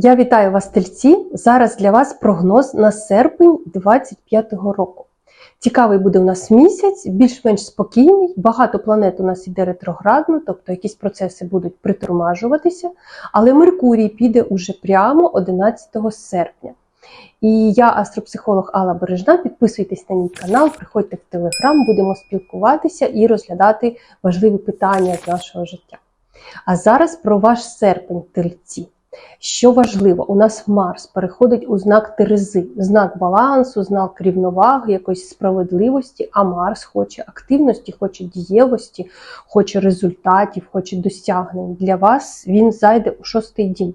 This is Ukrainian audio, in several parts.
Я вітаю вас, тельці. Зараз для вас прогноз на серпень 25-го року. Цікавий буде у нас місяць, більш-менш спокійний. Багато планет у нас іде ретроградно, тобто якісь процеси будуть притормажуватися. Але Меркурій піде уже прямо 11 серпня. І я, астропсихолог Алла Бережна. Підписуйтесь на мій канал, приходьте в Телеграм, будемо спілкуватися і розглядати важливі питання з нашого життя. А зараз про ваш серпень, тельці. Що важливо, у нас Марс переходить у знак Терези, знак балансу, знак рівноваги, якоїсь справедливості, а Марс хоче активності, хоче дієвості, хоче результатів, хоче досягнень. Для вас він зайде у шостий дім.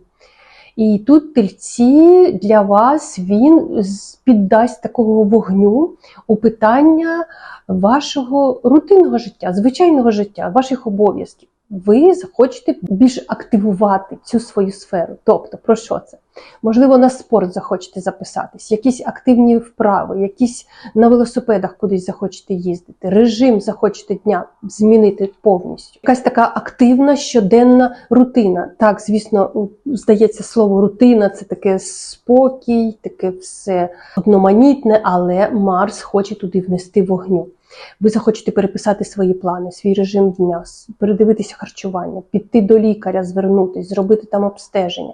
І тут тельці для вас він піддасть такого вогню у питання вашого рутинного життя, звичайного життя, ваших обов'язків. Ви захочете більш активувати цю свою сферу. Тобто, про що це? Можливо, на спорт захочете записатись, якісь активні вправи, якісь на велосипедах кудись захочете їздити, режим захочете дня змінити повністю. Якась така активна щоденна рутина. Так, звісно, здається, слово рутина це таке спокій, таке все одноманітне, але Марс хоче туди внести вогню. Ви захочете переписати свої плани, свій режим дня, передивитися харчування, піти до лікаря, звернутись, зробити там обстеження,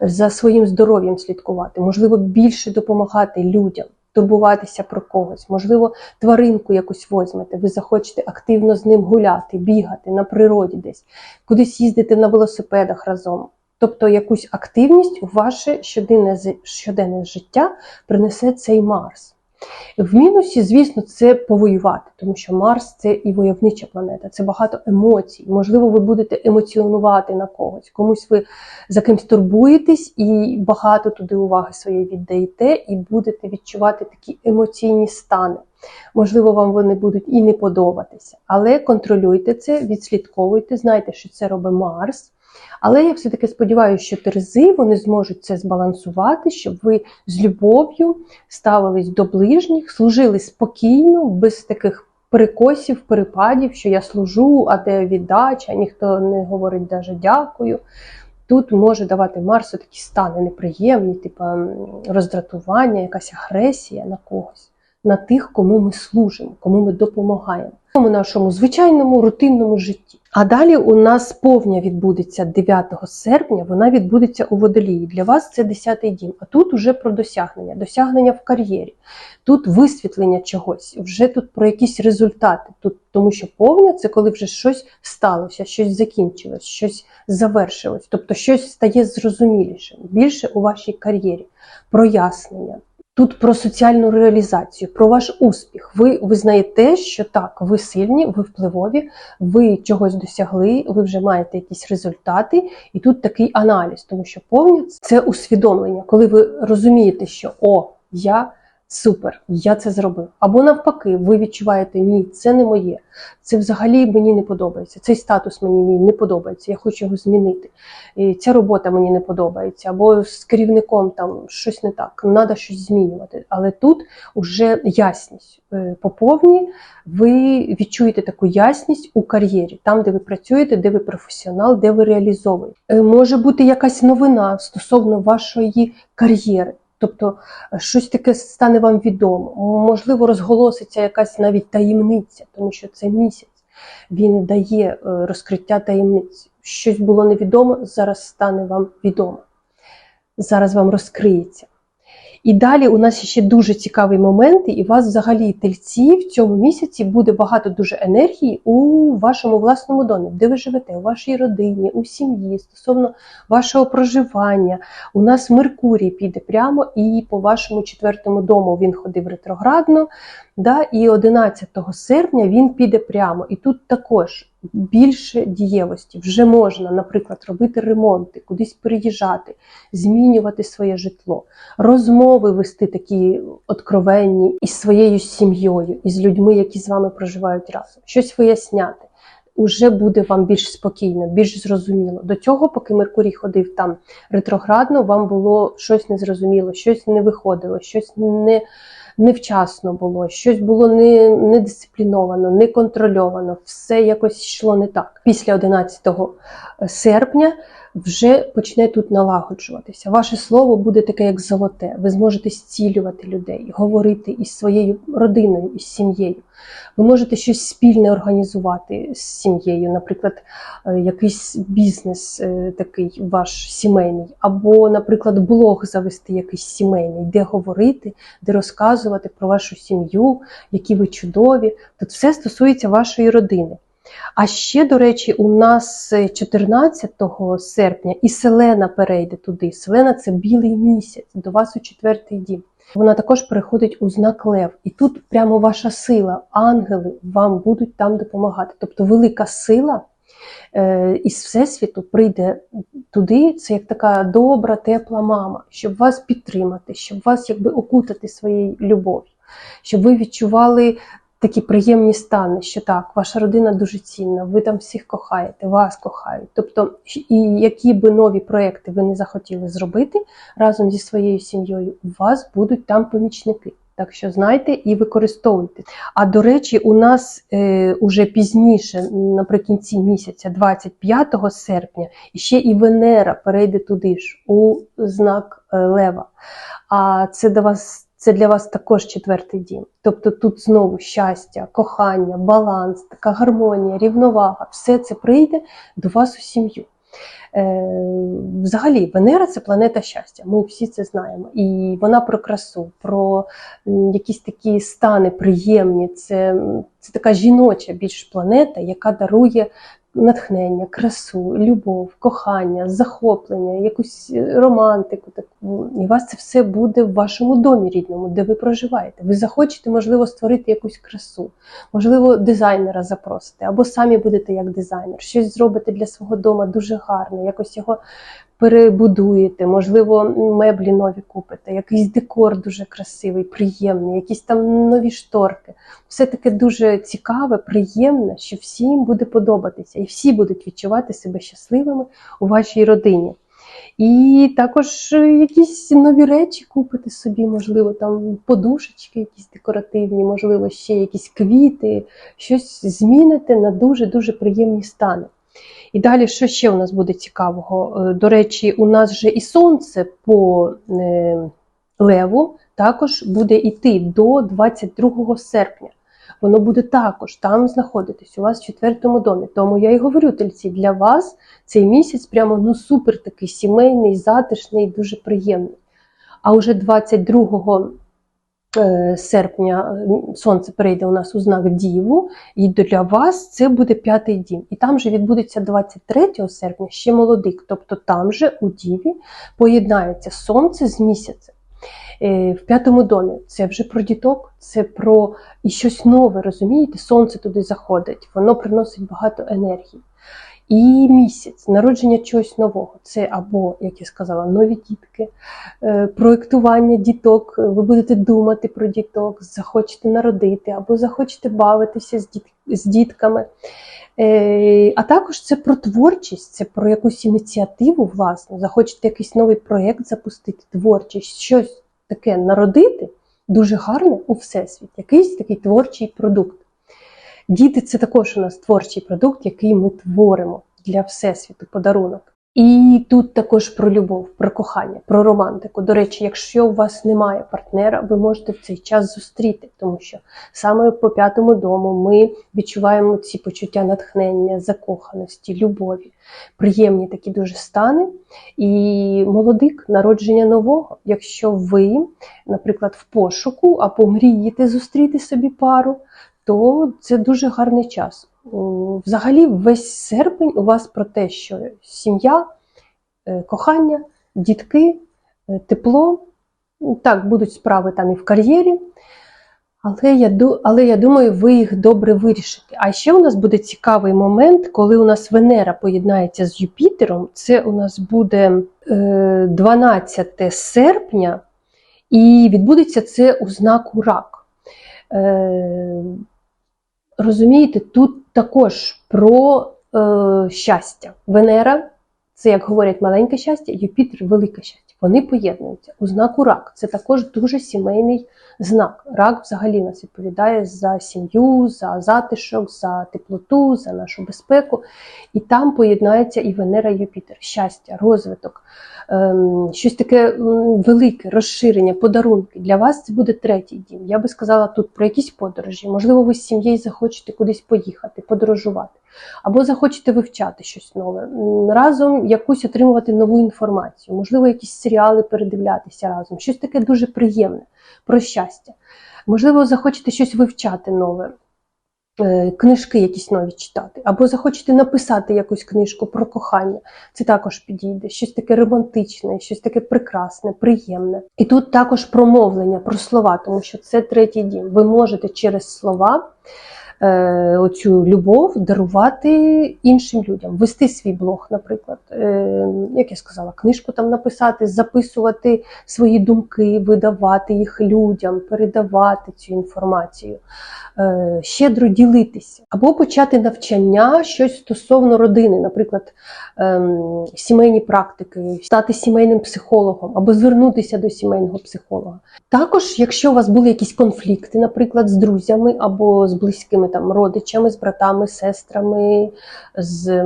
за своїм здоров'ям слідкувати, можливо, більше допомагати людям, турбуватися про когось, можливо, тваринку якусь возьмете, ви захочете активно з ним гуляти, бігати на природі десь, кудись їздити на велосипедах разом. Тобто якусь активність у ваше щоденне, щоденне життя принесе цей Марс. В мінусі, звісно, це повоювати, тому що Марс це і войовнича планета, це багато емоцій. Можливо, ви будете емоціонувати на когось, комусь ви за кимсь турбуєтесь і багато туди уваги своєї віддаєте, і будете відчувати такі емоційні стани. Можливо, вам вони будуть і не подобатися, але контролюйте це, відслідковуйте, знайте, що це робить Марс. Але я все-таки сподіваюся, що Терези вони зможуть це збалансувати, щоб ви з любов'ю ставились до ближніх, служили спокійно, без таких перекосів, перепадів, що я служу, а де віддача, ніхто не говорить даже дякую. Тут може давати Марсу такі стани неприємні, типу роздратування, якась агресія на когось, на тих, кому ми служимо, кому ми допомагаємо цьому нашому звичайному рутинному житті. А далі у нас повня відбудеться 9 серпня, вона відбудеться у водолії. Для вас це 10-й дім. А тут уже про досягнення, досягнення в кар'єрі, тут висвітлення чогось, вже тут про якісь результати. Тут, тому що повня це коли вже щось сталося, щось закінчилось, щось завершилось, тобто щось стає зрозумілішим, більше у вашій кар'єрі, прояснення. Тут про соціальну реалізацію, про ваш успіх. Ви визнаєте, що так, ви сильні, ви впливові, ви чогось досягли, ви вже маєте якісь результати, і тут такий аналіз, тому що повні це усвідомлення, коли ви розумієте, що о, я супер, я це зробив. Або навпаки, ви відчуваєте, ні, це не моє, це взагалі мені не подобається. Цей статус мені мій не подобається, я хочу його змінити. І ця робота мені не подобається, або з керівником там щось не так, треба щось змінювати. Але тут вже ясність Е, по повній, ви відчуєте таку ясність у кар'єрі, там, де ви працюєте, де ви професіонал, де ви реалізовуєте. Е, Може бути якась новина стосовно вашої кар'єри. Тобто е, щось таке стане вам відомо. Можливо, розголоситься якась навіть таємниця, тому що це місяць. Він дає е, розкриття таємниць. Щось було невідомо, зараз стане вам відомо. Зараз вам розкриється. І далі у нас ще дуже цікавий момент, і у вас взагалі тельці в цьому місяці буде багато дуже енергії у вашому власному домі, де ви живете, у вашій родині, у сім'ї, стосовно вашого проживання. У нас Меркурій піде прямо і по вашому четвертому дому він ходив ретроградно. Да, і 11 серпня він піде прямо. І тут також більше дієвості. Вже можна, наприклад, робити ремонти, кудись переїжджати, змінювати своє житло, розмови вести такі откровенні із своєю сім'єю, із людьми, які з вами проживають разом, щось виясняти. Уже буде вам більш спокійно, більш зрозуміло. До цього, поки Меркурій ходив там ретроградно, вам було щось незрозуміло, щось не виходило, щось не, невчасно було, щось було не, недисципліновано, не контрольовано, все якось йшло не так. Після 11 серпня вже почне тут налагоджуватися. Ваше слово буде таке, як золоте. Ви зможете зцілювати людей, говорити із своєю родиною, із сім'єю. Ви можете щось спільне організувати з сім'єю, наприклад, е, якийсь бізнес е, такий ваш сімейний, або, наприклад, блог завести якийсь сімейний, де говорити, де розказувати про вашу сім'ю, які ви чудові. Тут все стосується вашої родини. А ще, до речі, у нас е, 14 серпня і Селена перейде туди. Селена це білий місяць, до вас у четвертий дім. Вона також переходить у знак Лев. І тут прямо ваша сила, ангели вам будуть там допомагати. Тобто велика сила е, із Всесвіту прийде туди, це як така добра, тепла мама, щоб вас підтримати, щоб вас якби окутати своєю любов'ю, щоб ви відчували такі приємні стани, що так, ваша родина дуже цінна, ви там всіх кохаєте, вас кохають. Тобто, і які би нові проекти ви не захотіли зробити разом зі своєю сім'єю, у вас будуть там помічники. Так що знайте і використовуйте. А до речі, у нас е, уже пізніше, наприкінці місяця, 25 серпня, ще і Венера перейде туди ж у знак е, Лева. А це до вас. Це для вас також четвертий дім. Тобто тут знову щастя, кохання, баланс, така гармонія, рівновага, все це прийде до вас у сім'ю. Е, взагалі, Венера це планета щастя. Ми всі це знаємо. І вона про красу, про якісь такі стани приємні. Це, це така жіноча більш планета, яка дарує натхнення, красу, любов, кохання, захоплення, якусь романтику таку. І у вас це все буде в вашому домі рідному, де ви проживаєте. Ви захочете, можливо, створити якусь красу, можливо, дизайнера запросите, або самі будете як дизайнер, щось зробите для свого дому дуже гарне, якось його перебудуєте, можливо, меблі нові купите, якийсь декор дуже красивий, приємний, якісь там нові шторки. Все таке дуже цікаве, приємне, що всім буде подобатися, і всі будуть відчувати себе щасливими у вашій родині. І також якісь нові речі купити собі, можливо, там подушечки, якісь декоративні, можливо, ще якісь квіти, щось зміните на дуже-дуже приємні стани. І далі, що ще у нас буде цікавого? Е, До речі, у нас же і сонце по е, леву також буде йти до 22 серпня. Воно буде також там знаходитись у вас в четвертому домі. Тому я і говорю, тельці, для вас цей місяць прямо ну супер такий сімейний, затишний, дуже приємний. А вже 22 е, серпня е, сонце перейде у нас у знак Діву, і для вас це буде п'ятий дім. І там же відбудеться 23 серпня ще молодик. Тобто там же у Діві поєднається сонце з місяцем. Е, В п'ятому домі це вже про діток, це про і щось нове, розумієте? Сонце туди заходить, воно приносить багато енергії. І місяць, народження чогось нового. Це або, як я сказала, нові дітки, е, проєктування діток. Ви будете думати про діток, захочете народити, або захочете бавитися з, діт, з дітками. Е, А також це про творчість, це про якусь ініціативу, власне. Захочете якийсь новий проєкт запустити, творчість, щось таке народити, дуже гарне у всесвіт, якийсь такий творчий продукт. Діти це також у нас творчий продукт, який ми творимо для всесвіту, подарунок. І тут також про любов, про кохання, про романтику. До речі, якщо у вас немає партнера, ви можете в цей час зустріти, тому що саме по п'ятому дому ми відчуваємо ці почуття натхнення, закоханості, любові, приємні такі дуже стани. І молодик, народження нового. Якщо ви, наприклад, в пошуку або мрієте зустріти собі пару, то це дуже гарний час. Взагалі, весь серпень у вас про те, що сім'я, е, кохання, дітки, е, тепло. Ну, Так, будуть справи там і в кар'єрі, але я, але я думаю, ви їх добре вирішите. А ще у нас буде цікавий момент, коли у нас Венера поєднається з Юпітером. Це у нас буде е, 12 серпня, і відбудеться це у знаку рак. Розумієте, тут також про е, щастя. Венера це, як говорять, маленьке щастя, Юпітер велике щастя. Вони поєднуються. У знаку рак це також дуже сімейний знак. Рак взагалі нас відповідає за сім'ю, за затишок, за теплоту, за нашу безпеку. І там поєднається і Венера, і Юпітер, щастя, розвиток, ем, щось таке велике, розширення, подарунки. Для вас це буде третій дім. Я би сказала тут про якісь подорожі. Можливо, ви з сім'єю захочете кудись поїхати, подорожувати, або захочете вивчати щось нове, разом якусь отримувати нову інформацію, можливо, якісь серіали передивлятися разом, щось таке дуже приємне про щастя. Можливо, захочете щось вивчати нове, е, книжки якісь нові читати, або захочете написати якусь книжку про кохання. Це також підійде, щось таке романтичне, щось таке прекрасне, приємне. І тут також промовлення про слова, тому що це третій дім. Ви можете через слова. Е, Оцю любов дарувати іншим людям, вести свій блог, наприклад, Е, як я сказала, книжку там написати, записувати свої думки, видавати їх людям, передавати цю інформацію, е, щедро ділитися, або почати навчання щось стосовно родини, наприклад, ем, сімейні практики, стати сімейним психологом або звернутися до сімейного психолога. Також, якщо у вас були якісь конфлікти, наприклад, з друзями або з близькими там родичами, з братами, сестрами, з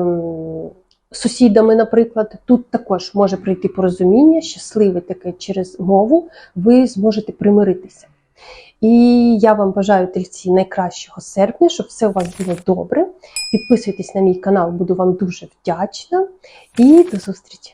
сусідами, наприклад, тут також може прийти порозуміння, щасливе таке через мову, ви зможете примиритися. І я вам бажаю тельці найкращого серпня, щоб все у вас було добре. Підписуйтесь на мій канал, буду вам дуже вдячна. І до зустрічі!